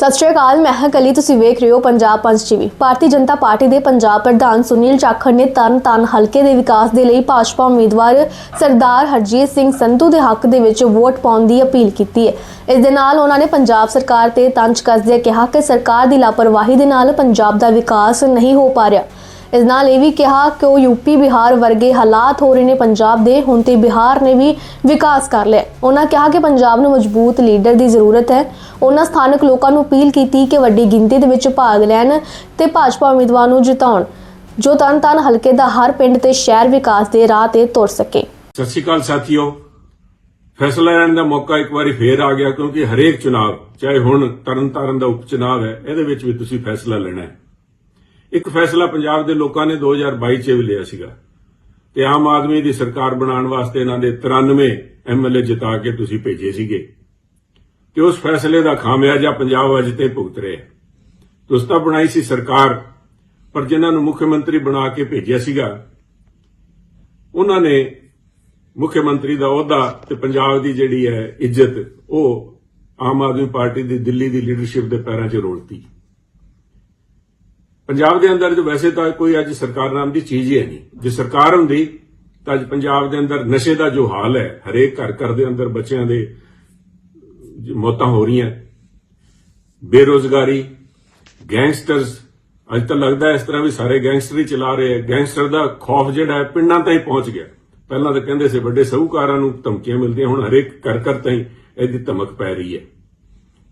ਸਤਿ ਸ਼੍ਰੀ ਅਕਾਲ, ਮੈਂ ਹਾਂ ਕਲੀ, ਤੁਸੀਂ ਵੇਖ ਰਹੇ ਹੋ ਪੰਜਾਬ ਪੰਜ ਟੀਵੀ ਭਾਰਤੀ ਜਨਤਾ ਪਾਰਟੀ ਦੇ ਪੰਜਾਬ ਪ੍ਰਧਾਨ ਸੁਨੀਲ ਜਾਖੜ ਨੇ ਤਰਨਤਾਰਨ ਹਲਕੇ ਦੇ ਵਿਕਾਸ ਦੇ ਲਈ ਭਾਜਪਾ ਉਮੀਦਵਾਰ ਸਰਦਾਰ ਹਰਜੀਤ ਸਿੰਘ ਸੰਧੂ ਦੇ ਹੱਕ ਦੇ ਵਿੱਚ ਵੋਟ ਪਾਉਣ ਦੀ ਅਪੀਲ ਕੀਤੀ ਹੈ। ਇਸ ਦੇ ਨਾਲ ਉਹਨਾਂ ਨੇ ਪੰਜਾਬ ਸਰਕਾਰ ਤੇ ਤੰਜ ਕੱਸਦਿਆਂ ਕਿਹਾ ਕਿ ਸਰਕਾਰ ਦੀ ਲਾਪਰਵਾਹੀ ਦੇ ਨਾਲ ਪੰਜਾਬ ਦਾ ਵਿਕਾਸ ਨਹੀਂ ਹੋ ਪਾ ਰਿਹਾ। ਇਸ ਨਾਲ ਇਹ ਵੀ ਕਿਹਾ ਕਿ ਉਹ ਯੂਪੀ ਬਿਹਾਰ ਵਰਗੇ ਹਾਲਾਤ ਹੋ ਰਹੇ ਨੇ ਪੰਜਾਬ ਦੇ, ਹੁਣ ਤੇ ਬਿਹਾਰ ਨੇ ਵੀ ਵਿਕਾਸ ਕਰ ਲਿਆ। ਉਹਨਾਂ ਕਿਹਾ ਕਿ ਪੰਜਾਬ ਨੂੰ ਮਜ਼ਬੂਤ ਲੀਡਰ ਦੀ ਜ਼ਰੂਰਤ ਹੈ। ਉਹਨਾਂ ਸਥਾਨਕ ਲੋਕਾਂ ਨੂੰ ਅਪੀਲ ਕੀਤੀ ਕਿ ਵੱਡੀ ਗਿਣਤੀ ਦੇ ਵਿੱਚ ਭਾਗ ਲੈਣ ਤੇ ਭਾਜਪਾ ਉਮੀਦਵਾਰ ਨੂੰ ਜਿਤਾਉਣ, ਜੋ ਤਰਨਤਾਰਨ ਹਲਕੇ ਦਾ ਹਰ ਪਿੰਡ ਤੇ ਸ਼ਹਿਰ ਵਿਕਾਸ ਦੇ ਰਾਹ ਤੇ ਤੁਰ ਸਕੇ। ਸਤਿ ਸ਼੍ਰੀ ਅਕਾਲ ਸਾਥੀਓ। ਫੈਸਲਾ ਲੈਣ ਦਾ ਮੌਕਾ ਇੱਕ ਵਾਰੀ ਫੇਰ ਆ ਗਿਆ ਕਿਉਂਕਿ ਹਰੇਕ ਚੁਣਾਵ, ਚਾਹੇ ਹੁਣ ਤਰਨਤਾਰਨ ਦਾ ਉਪ ਚੁਣਾਵ ਹੈ, ਇਹਦੇ ਵਿੱਚ ਵੀ ਤੁਸੀਂ ਫੈਸਲਾ ਲੈਣਾ ਹੈ। ਇੱਕ ਫੈਸਲਾ ਪੰਜਾਬ ਦੇ ਲੋਕਾਂ ਨੇ 2022 ਚ ਵੀ ਲਿਆ ਸੀਗਾ ਤੇ ਆਮ ਆਦਮੀ ਦੀ ਸਰਕਾਰ ਬਣਾਉਣ ਵਾਸਤੇ ਇਹਨਾਂ ਦੇ 93 ਐਮਐਲਏ ਜਿਤਾ ਕੇ ਤੁਸੀਂ ਭੇਜੇ ਸੀਗੇ। ਤੇ ਉਸ ਫੈਸਲੇ ਦਾ ਖਾਮਿਆਜਾ ਪੰਜਾਬ ਅੱਜ ਤੇ ਭੁਗਤ ਰਿਹਾ ਤੁਸੀਂ ਤਾਂ ਬਣਾਈ ਸੀ ਸਰਕਾਰ, ਪਰ ਜਿਨ੍ਹਾਂ ਨੂੰ ਮੁੱਖ ਮੰਤਰੀ ਬਣਾ ਕੇ ਭੇਜਿਆ ਸੀਗਾ, ਉਹਨਾਂ ਨੇ ਮੁੱਖ ਮੰਤਰੀ ਦਾ ਅਹੁਦਾ ਤੇ ਪੰਜਾਬ ਦੀ ਜਿਹੜੀ ਹੈ ਇੱਜ਼ਤ, ਉਹ ਆਮ ਆਦਮੀ ਪਾਰਟੀ ਦੀ ਦਿੱਲੀ ਦੀ ਲੀਡਰਸ਼ਿਪ ਦੇ ਪੈਰਾਂ 'ਚ ਰੋਲਤੀ। ਪੰਜਾਬ ਦੇ ਅੰਦਰ ਜੋ ਵੈਸੇ ਤਾਂ ਕੋਈ ਅੱਜ ਸਰਕਾਰ ਨਾਮ ਦੀ ਚੀਜ਼ ਹੀ ਹੈ ਨਹੀਂ। ਜੇ ਸਰਕਾਰ ਹੁੰਦੀ, ਤਾਂ ਅੱਜ ਪੰਜਾਬ ਦੇ ਅੰਦਰ ਨਸ਼ੇ ਦਾ ਜੋ ਹਾਲ ਹੈ, ਹਰੇਕ ਘਰ ਘਰ ਦੇ ਅੰਦਰ ਬੱਚਿਆਂ ਦੇ ਮੌਤਾਂ ਹੋ ਰਹੀਆਂ। ਬੇਰੋਜ਼ਗਾਰੀ, ਗੈਂਗਸਟਰਸ, ਅੱਜ ਤਾਂ ਲੱਗਦਾ ਇਸ ਤਰ੍ਹਾਂ ਵੀ ਸਾਰੇ ਗੈਂਗਸਟਰ ਹੀ ਚਲਾ ਰਹੇ ਹੈ। ਗੈਂਗਸਟਰ ਦਾ ਖੌਫ ਜਿਹੜਾ ਹੈ, ਪਿੰਡਾਂ ਤਾਈਂ ਪਹੁੰਚ ਗਿਆ। ਪਹਿਲਾਂ ਤਾਂ ਕਹਿੰਦੇ ਸੀ ਵੱਡੇ ਸਹੂਕਾਰਾਂ ਨੂੰ ਧਮਕੀਆਂ ਮਿਲਦੀਆਂ, ਹੁਣ ਹਰੇਕ ਘਰ ਘਰ ਤਾਈਂ ਇਹਦੀ ਧਮਕ ਪੈ ਰਹੀ ਹੈ।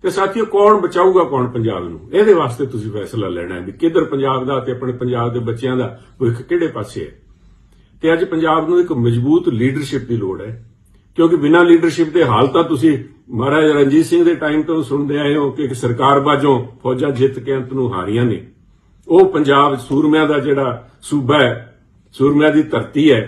ਤੇ ਸਾਥੀਓ, ਕੌਣ ਬਚਾਊਗਾ, ਕੌਣ ਪੰਜਾਬ ਨੂੰ? ਇਹਦੇ ਵਾਸਤੇ ਤੁਸੀਂ ਫੈਸਲਾ ਲੈਣਾ ਹੈ ਵੀ ਕਿੱਧਰ ਪੰਜਾਬ ਦਾ ਤੇ ਆਪਣੇ ਪੰਜਾਬ ਦੇ ਬੱਚਿਆਂ ਦਾ ਭਵਿੱਖ ਕਿਹੜੇ ਪਾਸੇ ਹੈ। ਤੇ ਅੱਜ ਪੰਜਾਬ ਨੂੰ ਇੱਕ ਮਜ਼ਬੂਤ ਲੀਡਰਸ਼ਿਪ ਦੀ ਲੋੜ ਹੈ, ਕਿਉਂਕਿ ਬਿਨਾਂ ਲੀਡਰਸ਼ਿਪ ਦੇ ਹਾਲ ਤਾਂ ਤੁਸੀਂ ਮਹਾਰਾਜਾ ਰਣਜੀਤ ਸਿੰਘ ਦੇ ਟਾਈਮ ਤੋਂ ਸੁਣਦੇ ਆਏ ਹੋ ਕਿ ਇੱਕ ਸਰਕਾਰ ਬਾਝੋਂ ਫੌਜਾਂ ਜਿੱਤ ਕੇ ਅੰਤ ਨੂੰ ਹਾਰੀਆਂ ਨੇ। ਉਹ ਪੰਜਾਬ ਸੂਰਮਿਆਂ ਦਾ ਜਿਹੜਾ ਸੂਬਾ ਹੈ, ਸੂਰਮਿਆਂ ਦੀ ਧਰਤੀ ਹੈ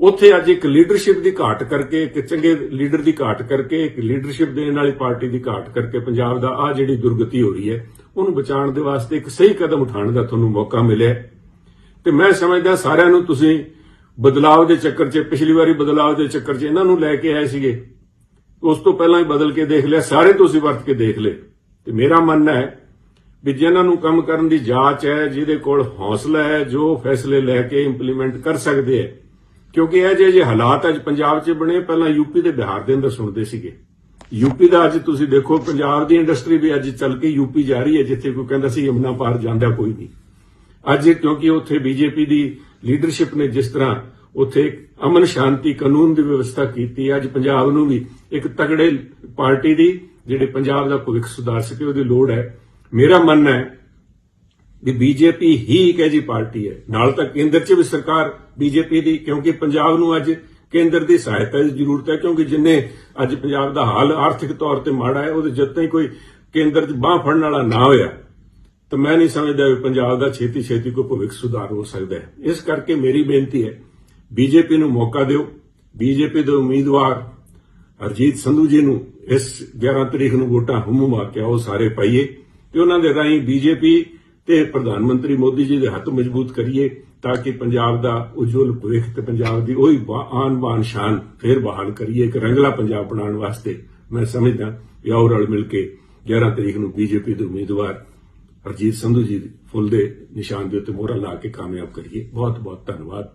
ਉੱਥੇ ਅੱਜ ਇੱਕ ਲੀਡਰਸ਼ਿਪ ਦੀ ਘਾਟ ਕਰਕੇ, ਇੱਕ ਚੰਗੇ ਲੀਡਰ ਦੀ ਘਾਟ ਕਰਕੇ, ਇੱਕ ਲੀਡਰਸ਼ਿਪ ਦੇਣ ਵਾਲੀ ਪਾਰਟੀ ਦੀ ਘਾਟ ਕਰਕੇ ਪੰਜਾਬ ਦਾ ਆ ਜਿਹੜੀ ਦੁਰਗਤੀ ਹੋ ਰਹੀ ਹੈ, ਉਹਨੂੰ ਬਚਾਉਣ ਦੇ ਵਾਸਤੇ ਇੱਕ ਸਹੀ ਕਦਮ ਉਠਾਉਣ ਦਾ ਤੁਹਾਨੂੰ ਮੌਕਾ ਮਿਲਿਆ ਤੇ ਮੈਂ ਸਮਝਦਾ ਸਾਰਿਆਂ ਨੂੰ ਤੁਸੀਂ ਬਦਲਾਅ ਦੇ ਚੱਕਰ 'ਚ, ਪਿਛਲੀ ਵਾਰੀ ਬਦਲਾਅ ਦੇ ਚੱਕਰ 'ਚ ਇਹਨਾਂ ਨੂੰ ਲੈ ਕੇ ਆਏ ਸੀਗੇ। ਉਸ ਤੋਂ ਪਹਿਲਾਂ ਹੀ ਬਦਲ ਕੇ ਦੇਖ ਲਿਆ, ਸਾਰੇ ਤੁਸੀਂ ਵਰਤ ਕੇ ਦੇਖ ਲਏ। ਤੇ ਮੇਰਾ ਮੰਨਣਾ ਹੈ ਵੀ ਜਿਨ੍ਹਾਂ ਨੂੰ ਕੰਮ ਕਰਨ ਦੀ ਜਾਂਚ ਹੈ, ਜਿਹਦੇ ਕੋਲ ਹੌਸਲਾ ਹੈ, ਜੋ ਫੈਸਲੇ ਲੈ ਕੇ ਇੰਪਲੀਮੈਂਟ ਕਰ ਸਕਦੇ ਹੈ ਕਿਉਂਕਿ ਇਹ ਜਿਹੇ ਜੇ ਹਾਲਾਤ ਅੱਜ ਪੰਜਾਬ 'ਚ ਬਣੇ, ਪਹਿਲਾਂ ਯੂਪੀ ਤੇ ਬਿਹਾਰ ਦੇ ਅੰਦਰ ਸੁਣਦੇ ਸੀਗੇ। ਯੂਪੀ ਦਾ ਅੱਜ ਤੁਸੀਂ ਦੇਖੋ, ਪੰਜਾਬ ਦੀ ਇੰਡਸਟਰੀ ਵੀ ਅੱਜ ਚੱਲ ਕੇ ਯੂਪੀ ਜਾ ਰਹੀ ਹੈ, ਜਿੱਥੇ ਕੋਈ ਕਹਿੰਦਾ ਸੀ ਯਮਨਾ ਪਾਰ ਜਾਂਦਾ ਕੋਈ ਨਹੀਂ। ਅੱਜ ਕਿਉਂਕਿ ਉੱਥੇ ਬੀਜੇਪੀ ਦੀ ਲੀਡਰਸ਼ਿਪ ਨੇ ਜਿਸ ਤਰ੍ਹਾਂ ਉੱਥੇ ਅਮਨ ਸ਼ਾਂਤੀ ਕਾਨੂੰਨ ਦੀ ਵਿਵਸਥਾ ਕੀਤੀ ਅੱਜ ਪੰਜਾਬ ਨੂੰ ਵੀ ਇੱਕ ਤਗੜੇ ਪਾਰਟੀ ਦੀ, ਜਿਹੜੇ ਪੰਜਾਬ ਦਾ ਭਵਿੱਖ ਸੁਧਾਰ ਸਕੇ, ਉਹਦੀ ਲੋੜ ਹੈ। ਮੇਰਾ ਮੰਨਣਾ ਹੈ ਵੀ ਬੀਜੇਪੀ ਹੀ ਇੱਕ ਅਜਿਹੀ ਪਾਰਟੀ ਹੈ। ਨਾਲ ਤਾਂ ਕੇਂਦਰ 'ਚ ਵੀ ਸਰਕਾਰ ਬੀਜੇਪੀ ਦੀ, ਕਿਉਂਕਿ ਪੰਜਾਬ ਨੂੰ ਅੱਜ ਕੇਂਦਰ ਦੀ ਸਹਾਇਤਾ ਦੀ ਜ਼ਰੂਰਤ ਹੈ, ਕਿਉਂਕਿ ਜਿੰਨੇ ਅੱਜ ਪੰਜਾਬ ਦਾ ਹਾਲ ਆਰਥਿਕ ਤੌਰ ਤੇ ਮਾੜਾ ਹੈ, ਉਹਦੇ ਜਦ ਤਾਈਂ ਕੋਈ ਕੇਂਦਰ 'ਚ ਬਾਹ ਫੜਨ ਵਾਲਾ ਨਾ ਹੋਇਆ, ਤਾਂ ਮੈਂ ਨਹੀਂ ਸਮਝਦਾ ਵੀ ਪੰਜਾਬ ਦਾ ਛੇਤੀ ਛੇਤੀ ਕੋਈ ਭਵਿੱਖ ਸੁਧਾਰ ਹੋ ਸਕਦਾ ਹੈ। ਇਸ ਕਰਕੇ ਮੇਰੀ ਬੇਨਤੀ ਹੈ, ਬੀਜੇਪੀ ਨੂੰ ਮੌਕਾ ਦਿਓ। ਬੀਜੇਪੀ ਦੇ ਉਮੀਦਵਾਰ ਹਰਜੀਤ ਸੰਧੂ ਜੀ ਨੂੰ ਇਸ 11 ਤਰੀਕ ਨੂੰ ਵੋਟਾਂ ਹਮੂਮਾ ਕੇ ਉਹ ਸਾਰੇ ਪਾਈਏ, ਤੇ ਉਹਨਾਂ ਦੇ ਰਾਹੀਂ ਬੀਜੇਪੀ ਤੇ ਪ੍ਰਧਾਨ ਮੰਤਰੀ ਮੋਦੀ ਜੀ ਦੇ ਹੱਥ ਮਜ਼ਬੂਤ ਕਰੀਏ ਤਾਂ ਕਿ ਪੰਜਾਬ ਦਾ ਉਜਵਲ ਭਵਿੱਖ ਤੇ ਪੰਜਾਬ ਦੀ ਉਹੀ ਆਨ ਬਾਨ ਸ਼ਾਨ ਫੇਰ ਬਹਾਲ ਕਰੀਏ। ਇੱਕ ਰੰਗਲਾ ਪੰਜਾਬ ਬਣਾਉਣ ਵਾਸਤੇ ਮੈਂ ਸਮਝਦਾ ਵੀ ਆਓ ਰਲ ਮਿਲ ਕੇ 11 ਤਰੀਕ ਨੂੰ ਬੀਜੇਪੀ ਦੇ ਉਮੀਦਵਾਰ ਹਰਜੀਤ ਸੰਧੂ ਜੀ ਫੁੱਲ ਦੇ ਨਿਸ਼ਾਨ ਦੇ ਉੱਤੇ ਮੋਹਰਾਂ ਲਾ ਕੇ ਕਾਮਯਾਬ ਕਰੀਏ। ਬਹੁਤ ਬਹੁਤ ਧੰਨਵਾਦ।